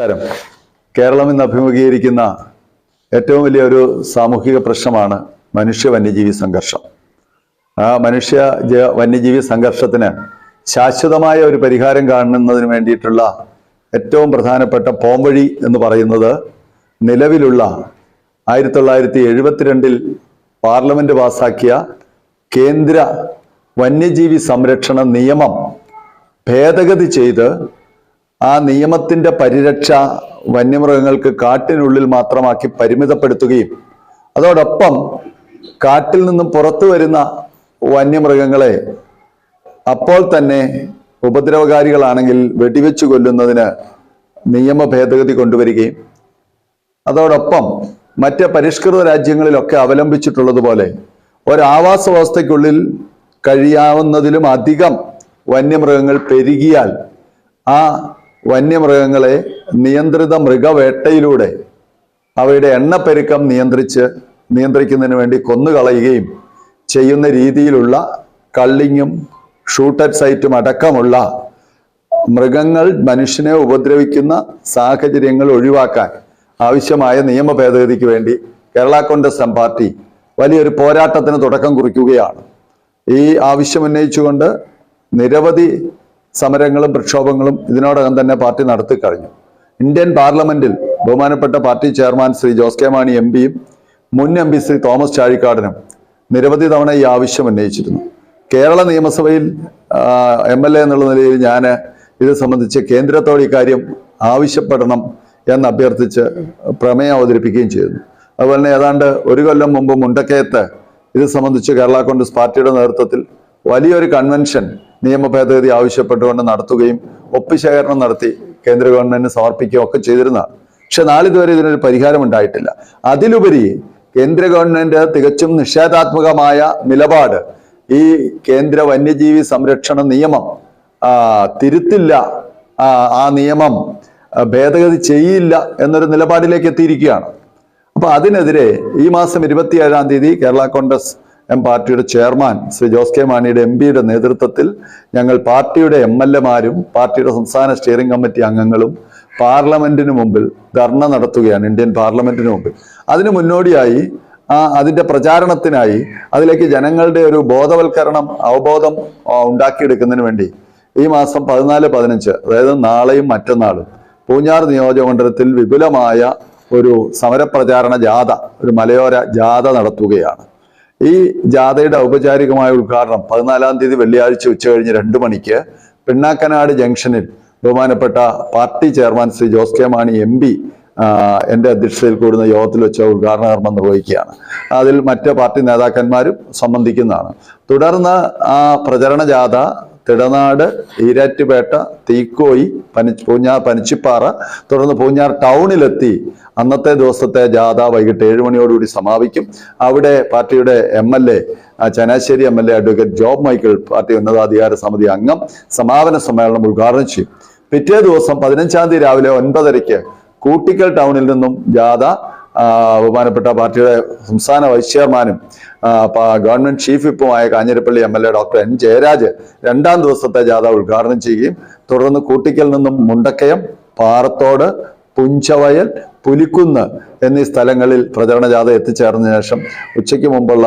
നമസ്കാരം. കേരളം ഇന്ന് അഭിമുഖീകരിക്കുന്ന ഏറ്റവും വലിയ ഒരു സാമൂഹിക പ്രശ്നമാണ് മനുഷ്യ വന്യജീവി സംഘർഷം. ആ മനുഷ്യ വന്യജീവി സംഘർഷത്തിന് ശാശ്വതമായ ഒരു പരിഹാരം കാണുന്നതിന് വേണ്ടിയിട്ടുള്ള ഏറ്റവും പ്രധാനപ്പെട്ട പോംവഴി എന്ന് പറയുന്നത് നിലവിലുള്ള ആയിരത്തി തൊള്ളായിരത്തി എഴുപത്തിരണ്ടിൽ പാർലമെന്റ് പാസാക്കിയ കേന്ദ്ര വന്യജീവി സംരക്ഷണ നിയമം ഭേദഗതി ചെയ്ത് ആ നിയമത്തിന്റെ പരിരക്ഷ വന്യമൃഗങ്ങൾക്ക് കാട്ടിനുള്ളിൽ മാത്രമാക്കി പരിമിതപ്പെടുത്തുകയും അതോടൊപ്പം കാട്ടിൽ നിന്നും പുറത്തു വരുന്ന വന്യമൃഗങ്ങളെ അപ്പോൾ തന്നെ ഉപദ്രവകാരികളാണെങ്കിൽ വെടിവെച്ചു കൊല്ലുന്നതിന് നിയമ ഭേദഗതി കൊണ്ടുവരികയും അതോടൊപ്പം മറ്റ് പരിഷ്കൃത രാജ്യങ്ങളിലൊക്കെ അവലംബിച്ചിട്ടുള്ളതുപോലെ ഒരാവാസ വ്യവസ്ഥയ്ക്കുള്ളിൽ കഴിയാവുന്നതിലും അധികം വന്യമൃഗങ്ങൾ പെരുകിയാൽ ആ വന്യമൃഗങ്ങളെ നിയന്ത്രിത മൃഗവേട്ടയിലൂടെ അവയുടെ എണ്ണപ്പെരുക്കം നിയന്ത്രിച്ച് നിയന്ത്രിക്കുന്നതിന് വേണ്ടി കൊന്നുകളയുകയും ചെയ്യുന്ന രീതിയിലുള്ള കള്ളിങ്ങും ഷൂട്ടറ്റ് സൈറ്റും അടക്കമുള്ള മൃഗങ്ങൾ മനുഷ്യനെ ഉപദ്രവിക്കുന്ന സാഹചര്യങ്ങൾ ഒഴിവാക്കാൻ ആവശ്യമായ നിയമ ഭേദഗതിക്ക് വേണ്ടി കേരള കോൺഗ്രസ് എം പാർട്ടി വലിയൊരു പോരാട്ടത്തിന് തുടക്കം കുറിക്കുകയാണ്. ഈ ആവശ്യം ഉന്നയിച്ചുകൊണ്ട് നിരവധി സമരങ്ങളും പ്രക്ഷോഭങ്ങളും ഇതിനോടകം തന്നെ പാർട്ടി നടത്തി കഴിഞ്ഞു. ഇന്ത്യൻ പാർലമെന്റിൽ ബഹുമാനപ്പെട്ട party chairman Shri Jose K Mani M പിയും മുൻ എം പി ശ്രീ തോമസ് ചാഴിക്കാടനും നിരവധി തവണ ഈ ആവശ്യം ഉന്നയിച്ചിരുന്നു. കേരള നിയമസഭയിൽ എം എൽ എ എന്നുള്ള നിലയിൽ ഞാൻ ഇത് സംബന്ധിച്ച് കേന്ദ്രത്തോട് ഇക്കാര്യം ആവശ്യപ്പെടണം എന്ന് അഭ്യർത്ഥിച്ച് പ്രമേയം അവതരിപ്പിക്കുകയും ചെയ്തു അതുപോലെ തന്നെ ഏതാണ്ട് ഒരു കൊല്ലം മുമ്പ് മുണ്ടക്കയത്ത് ഇത് സംബന്ധിച്ച് കേരള കോൺഗ്രസ് പാർട്ടിയുടെ നേതൃത്വത്തിൽ വലിയൊരു കൺവെൻഷൻ നിയമ ഭേദഗതി ആവശ്യപ്പെട്ടുകൊണ്ട് നടത്തുകയും ഒപ്പുശേഖരണം നടത്തി കേന്ദ്ര ഗവൺമെന്റിന് സമർപ്പിക്കുകയും ഒക്കെ ചെയ്തിരുന്നതാണ്. പക്ഷെ നാളിതുവരെ ഇതിനൊരു പരിഹാരം ഉണ്ടായിട്ടില്ല അതിലുപരി കേന്ദ്ര ഗവൺമെന്റ് തികച്ചും നിഷേധാത്മകമായ നിലപാട് ഈ കേന്ദ്ര വന്യജീവി സംരക്ഷണ നിയമം തിരുത്തില്ല. ആ, നിയമം ഭേദഗതി ചെയ്യില്ല എന്നൊരു നിലപാടിലേക്ക് എത്തിയിരിക്കുകയാണ്. അപ്പൊ അതിനെതിരെ ഈ മാസം ഇരുപത്തിയേഴാം തീയതി കേരള കോൺഗ്രസ് എം പാർട്ടിയുടെ ചെയർമാൻ ശ്രീ ജോസ് കെ മാണിയുടെ എം പിയുടെ നേതൃത്വത്തിൽ ഞങ്ങൾ പാർട്ടിയുടെ എം എൽ എമാരും പാർട്ടിയുടെ സംസ്ഥാന സ്റ്റിയറിംഗ് കമ്മിറ്റി അംഗങ്ങളും പാർലമെന്റിന് മുമ്പിൽ ധർണ നടത്തുകയാണ് ഇന്ത്യൻ പാർലമെന്റിന് മുമ്പിൽ. അതിന് മുന്നോടിയായി ആ അതിന്റെ പ്രചാരണത്തിനായി അതിലേക്ക് ജനങ്ങളുടെ ഒരു ബോധവൽക്കരണം അവബോധം ഉണ്ടാക്കിയെടുക്കുന്നതിന് വേണ്ടി ഈ മാസം പതിനാല് പതിനഞ്ച് അതായത് നാളെയും മറ്റന്നാളും പൂഞ്ഞാർ നിയോജകമണ്ഡലത്തിൽ വിപുലമായ ഒരു സമരപ്രചാരണ ജാഥ ഒരു മലയോര ജാഥ നടത്തുകയാണ്. ഈ ജാഥയുടെ ഔപചാരികമായ ഉദ്ഘാടനം പതിനാലാം തീയതി വെള്ളിയാഴ്ച ഉച്ച കഴിഞ്ഞ് രണ്ട് മണിക്ക് പിണ്ണാക്കനാട് ജംഗ്ഷനിൽ ബഹുമാനപ്പെട്ട party chairman Shri Jose K Mani M P എന്റെ അധ്യക്ഷതയിൽ കൂടുന്ന യോഗത്തിൽ വെച്ച ഉദ്ഘാടന കർമ്മം നിർവഹിക്കുകയാണ്. അതിൽ മറ്റ് പാർട്ടി നേതാക്കന്മാരും സംബന്ധിക്കുന്നതാണ്. തുടർന്ന് ആ പ്രചരണ ജാഥ തിടനാട് ഈരാറ്റുപേട്ട തീക്കോയി പനി പൂഞ്ഞാർ പനിച്ചിപ്പാറ തുടർന്ന് പൂഞ്ഞാർ ടൗണിലെത്തി അന്നത്തെ ദിവസത്തെ ജാഥ വൈകിട്ട് ഏഴ് മണിയോടുകൂടി സമാപിക്കും. അവിടെ പാർട്ടിയുടെ M L A Changanassery M L A advocate Job Michael party ഉന്നതാധികാര സമിതി അംഗം സമാപന സമ്മേളനം ഉദ്ഘാടനം ചെയ്യും. പിറ്റേ ദിവസം പതിനഞ്ചാം തീയതി രാവിലെ ഒൻപതരയ്ക്ക് കൂട്ടിക്കൽ ടൗണിൽ നിന്നും ജാഥ ബഹുമാനപ്പെട്ട പാർട്ടിയുടെ സംസ്ഥാന വൈസ് ചെയർമാനും government chief വിപ്പുമായ Kanjirappally M L A doctor N Jayaraj രണ്ടാം ദിവസത്തെ ജാഥ ഉദ്ഘാടനം ചെയ്യുകയും തുടർന്ന് കൂട്ടിക്കൽ നിന്നും മുണ്ടക്കയം പാറത്തോട് പുഞ്ചവയൽ പുലിക്കുന്ന് എന്നീ സ്ഥലങ്ങളിൽ പ്രചരണ ജാഥ എത്തിച്ചേർന്ന ശേഷം ഉച്ചയ്ക്ക് മുമ്പുള്ള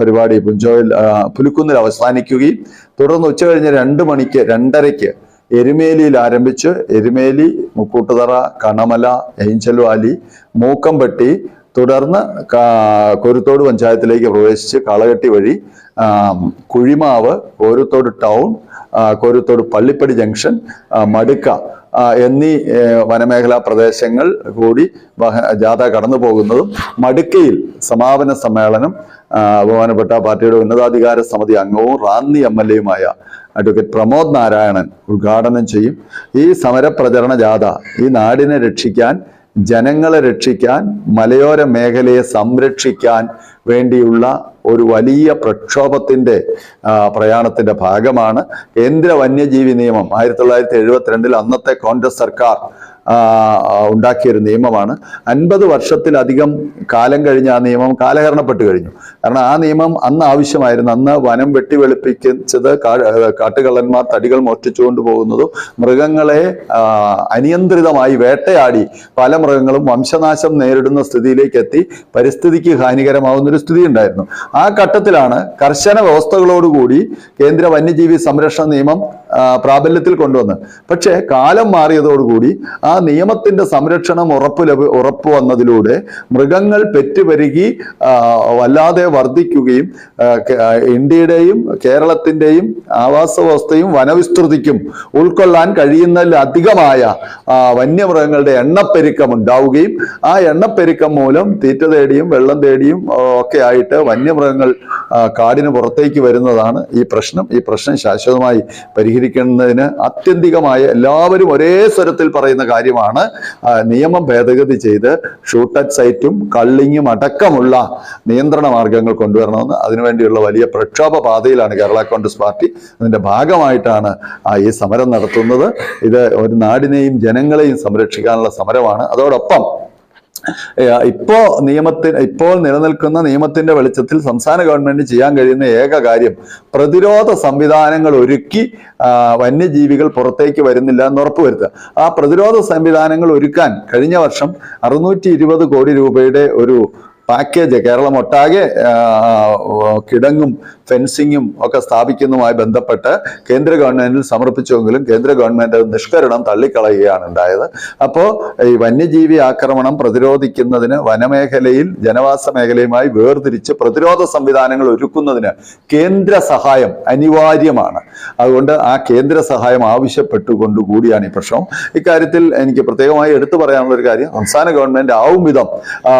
പരിപാടി പുഞ്ചോയിൽ പുലിക്കുന്നിൽ അവസാനിക്കുകയും തുടർന്ന് ഉച്ച കഴിഞ്ഞ് രണ്ട് മണിക്ക് രണ്ടരയ്ക്ക് എരുമേലിയിൽ ആരംഭിച്ച് എരുമേലി മുക്കൂട്ടുതറ കണമല ഏഞ്ചൽ വാലി മൂക്കമ്പട്ടി തുടർന്ന് കൊരുത്തോട് പഞ്ചായത്തിലേക്ക് പ്രവേശിച്ച് കളകെട്ടി വഴി കുഴിമാവ് കോരുത്തോട് ടൗൺ കോരുത്തോട് പള്ളിപ്പടി ജംഗ്ഷൻ മടുക്ക എന്നീ വനമേഖലാ പ്രദേശങ്ങൾ കൂടി ജാഥ കടന്നു പോകുന്നതും മടുക്കയിൽ സമാപന സമ്മേളനം ബഹുമാനപ്പെട്ട പാർട്ടിയുടെ ഉന്നതാധികാര സമിതി അംഗവും റാന്നി എം എൽ എയുമായ അഡ്വക്കേറ്റ് പ്രമോദ് നാരായണൻ ഉദ്ഘാടനം ചെയ്യും. ഈ സമരപ്രചരണ ജാഥ ഈ നാടിനെ രക്ഷിക്കാൻ ജനങ്ങളെ രക്ഷിക്കാൻ മലയോര മേഖലയെ സംരക്ഷിക്കാൻ വേണ്ടിയുള്ള ഒരു വലിയ പ്രക്ഷോഭത്തിന്റെ പ്രയാണത്തിന്റെ ഭാഗമാണ്. കേന്ദ്ര വന്യജീവി നിയമം ആയിരത്തി തൊള്ളായിരത്തി എഴുപത്തിരണ്ടിൽ അന്നത്തെ കോൺഗ്രസ് സർക്കാർ ഉണ്ടാക്കിയ ഒരു നിയമമാണ്. അൻപത് വർഷത്തിലധികം കാലം കഴിഞ്ഞ് ആ നിയമം കാലഹരണപ്പെട്ട് കഴിഞ്ഞു. കാരണം ആ നിയമം അന്ന് ആവശ്യമായിരുന്നു. അന്ന് വനം വെട്ടി വെളുപ്പിച്ചത് കാ- കാട്ടുകള്ളന്മാർ തടികൾ മോഷ്ടിച്ചുകൊണ്ട് പോകുന്നതും മൃഗങ്ങളെ അനിയന്ത്രിതമായി വേട്ടയാടി പല മൃഗങ്ങളും വംശനാശം നേരിടുന്ന സ്ഥിതിയിലേക്ക് എത്തി പരിസ്ഥിതിക്ക് ഹാനികരമാവുന്ന ഒരു സ്ഥിതി ഉണ്ടായിരുന്നു. ആ ഘട്ടത്തിലാണ് കർശന വ്യവസ്ഥകളോടുകൂടി കേന്ദ്ര വന്യജീവി സംരക്ഷണ നിയമം പ്രാബല്യത്തിൽ കൊണ്ടുവന്ന്. പക്ഷേ കാലം മാറിയതോടുകൂടി ആ നിയമത്തിന്റെ സംരക്ഷണം ഉറപ്പ് ലഭ ഉറപ്പ് വന്നതിലൂടെ മൃഗങ്ങൾ പെറ്റുപെരുകി വല്ലാതെ വർദ്ധിക്കുകയും ഇന്ത്യയുടെയും കേരളത്തിന്റെയും ആവാസ വ്യവസ്ഥയും വനവിസ്തൃതിക്കും ഉൾക്കൊള്ളാൻ കഴിയുന്നതിലധികമായ വന്യമൃഗങ്ങളുടെ എണ്ണപ്പെരുക്കം ഉണ്ടാവുകയും ആ എണ്ണപ്പെരുക്കം മൂലം തീറ്റ തേടിയും വെള്ളം തേടിയും ഒക്കെ ആയിട്ട് വന്യമൃഗങ്ങൾ കാടിന് പുറത്തേക്ക് വരുന്നതാണ് ഈ പ്രശ്നം. ഈ പ്രശ്നം ശാശ്വതമായി പരിഹരിക്കുന്നതിന് ആത്യന്തികമായ എല്ലാവരും ഒരേ സ്വരത്തിൽ പറയുന്ന കാര്യമാണ് നിയമം ഭേദഗതി ചെയ്ത് ഷൂട്ട് അറ്റ് സൈറ്റും കള്ളിങ്ങും അടക്കമുള്ള നിയന്ത്രണ മാർഗങ്ങൾ കൊണ്ടുവരണമെന്ന് അതിനുവേണ്ടിയുള്ള വലിയ പ്രക്ഷോഭ പാതയിലാണ് കേരള കോൺഗ്രസ് പാർട്ടി അതിന്റെ ഭാഗമായിട്ടാണ് ഈ സമരം നടത്തുന്നത്. ഇത് ഒരു നാടിനെയും ജനങ്ങളെയും സംരക്ഷിക്കാനുള്ള സമരമാണ്. അതോടൊപ്പം ഇപ്പോ നിയമത്തിന് ഇപ്പോൾ നിലനിൽക്കുന്ന നിയമത്തിന്റെ വെളിച്ചത്തിൽ സംസ്ഥാന ഗവൺമെന്റ് ചെയ്യാൻ കഴിയുന്ന ഏക കാര്യം പ്രതിരോധ സംവിധാനങ്ങൾ ഒരുക്കി വന്യജീവികൾ പുറത്തേക്ക് വരുന്നില്ല എന്ന് ഉറപ്പുവരുത്തുക ആ പ്രതിരോധ സംവിധാനങ്ങൾ ഒരുക്കാൻ കഴിഞ്ഞ വർഷം അറുന്നൂറ്റി കോടി രൂപയുടെ ഒരു പാക്കേജ് കേരളം ഒട്ടാകെ കിടങ്ങും ഫെൻസിങ്ങും ഒക്കെ സ്ഥാപിക്കുന്നതുമായി ബന്ധപ്പെട്ട് കേന്ദ്ര ഗവൺമെന്റിൽ സമർപ്പിച്ചുവെങ്കിലും കേന്ദ്ര ഗവൺമെന്റ് നിഷ്കരണം തള്ളിക്കളയുകയാണ് ഉണ്ടായത്. അപ്പോൾ ഈ വന്യജീവി ആക്രമണം പ്രതിരോധിക്കുന്നതിന് വനമേഖലയിൽ ജനവാസ മേഖലയുമായി വേർതിരിച്ച് പ്രതിരോധ സംവിധാനങ്ങൾ ഒരുക്കുന്നതിന് കേന്ദ്ര സഹായം അനിവാര്യമാണ്. അതുകൊണ്ട് ആ കേന്ദ്ര സഹായം ആവശ്യപ്പെട്ടുകൊണ്ട് കൂടിയാണ് ഈ പ്രശ്നം. ഇക്കാര്യത്തിൽ എനിക്ക് പ്രത്യേകമായി എടുത്തു പറയാനുള്ള ഒരു കാര്യം സംസ്ഥാന ഗവൺമെന്റ് ആവും വിധം ആ,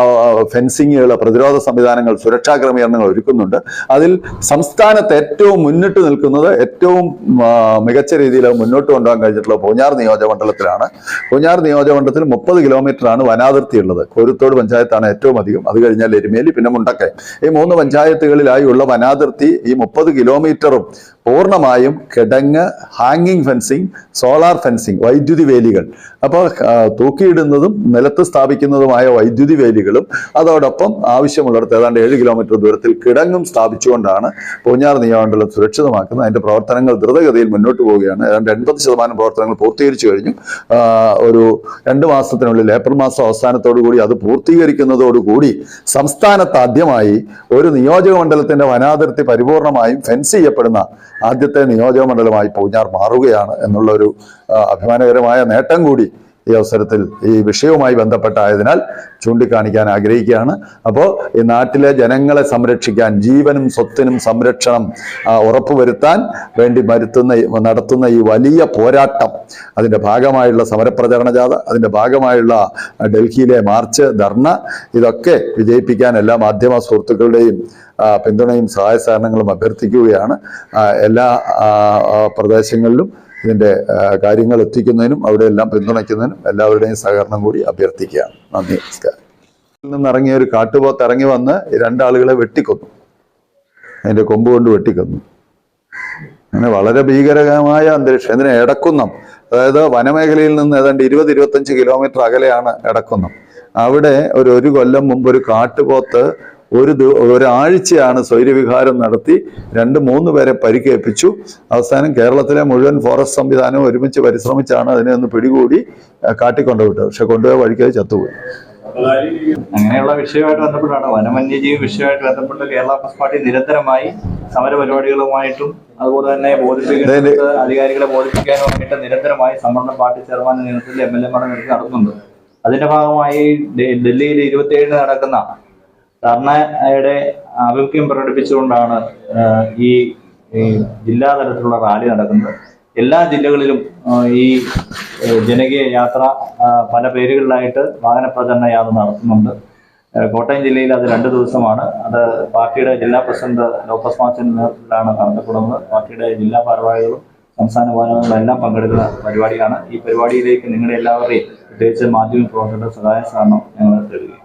ഫെൻസിങ്ങുകൾ പ്രതിരോധ സംവിധാനങ്ങൾ സുരക്ഷാ ക്രമീകരണങ്ങൾ ഒരുക്കുന്നുണ്ട്. അതിൽ സംസ്ഥാനത്ത് ഏറ്റവും മുന്നിട്ട് നിൽക്കുന്നത് ഏറ്റവും മികച്ച രീതിയിൽ മുന്നോട്ട് കൊണ്ടുപോകാൻ കഴിഞ്ഞിട്ടുള്ള പൂഞ്ഞാർ നിയോജകമണ്ഡലത്തിലാണ്. പൂഞ്ഞാർ നിയോജകമണ്ഡലത്തിൽ മുപ്പത് കിലോമീറ്ററാണ് വനാതിർത്തി ഉള്ളത് കോരുത്തോട് പഞ്ചായത്താണ് ഏറ്റവും അധികം. അത് കഴിഞ്ഞാൽ എരുമേലി പിന്നെ മുണ്ടക്കയം ഈ മൂന്ന് പഞ്ചായത്തുകളിലായി ഉള്ള വനാതിർത്തി ഈ മുപ്പത് കിലോമീറ്ററും പൂർണമായും കിടങ്ങ് ഹാങ്ങിങ് ഫെൻസിങ് സോളാർ ഫെൻസിങ് വൈദ്യുതി വേലികൾ. അപ്പോൾ തൂക്കിയിടുന്നതും നിലത്ത് സ്ഥാപിക്കുന്നതുമായ വൈദ്യുതി വേലികളും അതോടൊപ്പം ആവശ്യമുള്ളിടത്ത് ഏതാണ്ട് ഏഴ് കിലോമീറ്റർ ദൂരത്തിൽ കിടങ്ങും സ്ഥാപിച്ചുകൊണ്ടാണ് പൂഞ്ഞാർ നിയമമണ്ഡലം സുരക്ഷിതമാക്കുന്നത് അതിന്റെ പ്രവർത്തനങ്ങൾ ദ്രുതഗതിയിൽ മുന്നോട്ട് പോവുകയാണ്. ഏതാണ്ട് എൺപത് ശതമാനം പ്രവർത്തനങ്ങൾ പൂർത്തീകരിച്ചു കഴിഞ്ഞു. ഒരു രണ്ട് മാസത്തിനുള്ളിൽ ഏപ്രിൽ മാസം അവസാനത്തോടു കൂടി അത് പൂർത്തീകരിക്കുന്നതോടുകൂടി സംസ്ഥാനത്ത് ആദ്യമായി ഒരു നിയോജക മണ്ഡലത്തിന്റെ വനാതിർത്തി പരിപൂർണമായും ഫെൻസ് ചെയ്യപ്പെടുന്ന ആദ്യത്തെ നിയോജക മണ്ഡലമായി പൂഞ്ഞാർ മാറുകയാണ് എന്നുള്ള ഒരു അഭിമാനകരമായ നേട്ടം കൂടി ഈ അവസരത്തിൽ ഈ വിഷയവുമായി ബന്ധപ്പെട്ടായതിനാൽ ചൂണ്ടിക്കാണിക്കാൻ ആഗ്രഹിക്കുകയാണ്. അപ്പോൾ ഈ നാട്ടിലെ ജനങ്ങളെ സംരക്ഷിക്കാൻ ജീവനും സ്വത്തിനും സംരക്ഷണം ഉറപ്പുവരുത്താൻ വേണ്ടി മരുത്തുന്ന നടത്തുന്ന ഈ വലിയ പോരാട്ടം അതിന്റെ ഭാഗമായുള്ള സമരപ്രചരണ ജാഥ അതിന്റെ ഭാഗമായുള്ള ഡൽഹിയിലെ മാർച്ച് ധർണ ഇതൊക്കെ വിജയിപ്പിക്കാൻ എല്ലാ മാധ്യമ സുഹൃത്തുക്കളുടെയും പിന്തുണയും സഹായ സഹകരണങ്ങളും അഭ്യർത്ഥിക്കുകയാണ്. എല്ലാ പ്രദേശങ്ങളിലും ഇതിന്റെ കാര്യങ്ങൾ എത്തിക്കുന്നതിനും അവിടെയെല്ലാം പിന്തുണയ്ക്കുന്നതിനും എല്ലാവരുടെയും സഹകരണം കൂടി അഭ്യർത്ഥിക്കുകയാണ്. നന്ദി നമസ്കാരം. നിന്നിറങ്ങിയ ഒരു കാട്ടുപോത്ത് ഇറങ്ങി വന്ന് രണ്ടാളുകളെ വെട്ടിക്കൊന്നു. അതിന്റെ കൊമ്പ് കൊണ്ട് വെട്ടിക്കൊന്നു. അങ്ങനെ വളരെ ഭീകരമായ അന്തരീക്ഷം. ഇതിന് എടക്കുന്നം. അതായത് വനമേഖലയിൽ നിന്ന് ഏതാണ്ട് ഇരുപത് ഇരുപത്തഞ്ച് കിലോമീറ്റർ അകലെയാണ് എടക്കുന്നം. അവിടെ ഒരു ഒരു കൊല്ലം മുമ്പ് ഒരു കാട്ടുപോത്ത് ഒരു ഒരാഴ്ചയാണ് സ്വൈര്യവിഹാരം നടത്തി രണ്ട് മൂന്ന് പേരെ പരിക്കേൽപ്പിച്ചു. അവസാനം കേരളത്തിലെ മുഴുവൻ ഫോറസ്റ്റ് സംവിധാനവും ഒരുമിച്ച് പരിശ്രമിച്ചാണ് അതിനെ ഒന്ന് പിടികൂടി കാട്ടിക്കൊണ്ടുവിട്ടത്. പക്ഷെ കൊണ്ടുപോയ വഴിക്ക് അത് ചത്തുപോയി. അങ്ങനെയുള്ള വിഷയമായിട്ട് ബന്ധപ്പെട്ടാണ്. വനവന്യജീവി വിഷയമായിട്ട് ബന്ധപ്പെട്ട് കേരള കോൺഗ്രസ് പാർട്ടി നിരന്തരമായി സമരപരിപാടികളുമായിട്ടും അതുപോലെ തന്നെ ബോധിപ്പിക്കുന്ന അധികാരികളെ ബോധിപ്പിക്കാനുമായിട്ട് നിരന്തരമായി സംവരണ പാർട്ടി ചെയർമാന്റെ നേതൃത്വത്തിൽ എം എൽ എമാരുടെ നേതൃത്വത്തിൽ നടത്തുന്നുണ്ട്. അതിന്റെ ഭാഗമായി ഡൽഹിയിൽ ഇരുപത്തിയേഴിന് നടക്കുന്ന ധർണയുടെ ആഭിമുഖ്യം പ്രകടിപ്പിച്ചുകൊണ്ടാണ് ഈ ജില്ലാ തലത്തിലുള്ള റാലി നടക്കുന്നത്. എല്ലാ ജില്ലകളിലും ഈ ജനകീയ യാത്ര പല പേരുകളിലായിട്ട് വാഹന പ്രചരണ യാത്ര നടത്തുന്നുണ്ട്. കോട്ടയം ജില്ലയിൽ അത് രണ്ട് ദിവസമാണ്. അത് പാർട്ടിയുടെ ജില്ലാ പ്രസിഡന്റ് ലോക്കസ് മാച്ചിന്റെ നേതൃത്വത്തിലാണ് നടത്തപ്പെടുന്നത്. പാർട്ടിയുടെ ജില്ലാ ഭാരവാഹികളും സംസ്ഥാന ഭാരവാഹികളും എല്ലാം പങ്കെടുക്കുന്ന പരിപാടിയാണ്. ഈ പരിപാടിയിലേക്ക് നിങ്ങളുടെ എല്ലാവരുടെയും പ്രത്യേകിച്ച് മാധ്യമ പ്രവർത്തകരുടെ സഹായ സഹകരണം ഞങ്ങൾ തരികയാണ്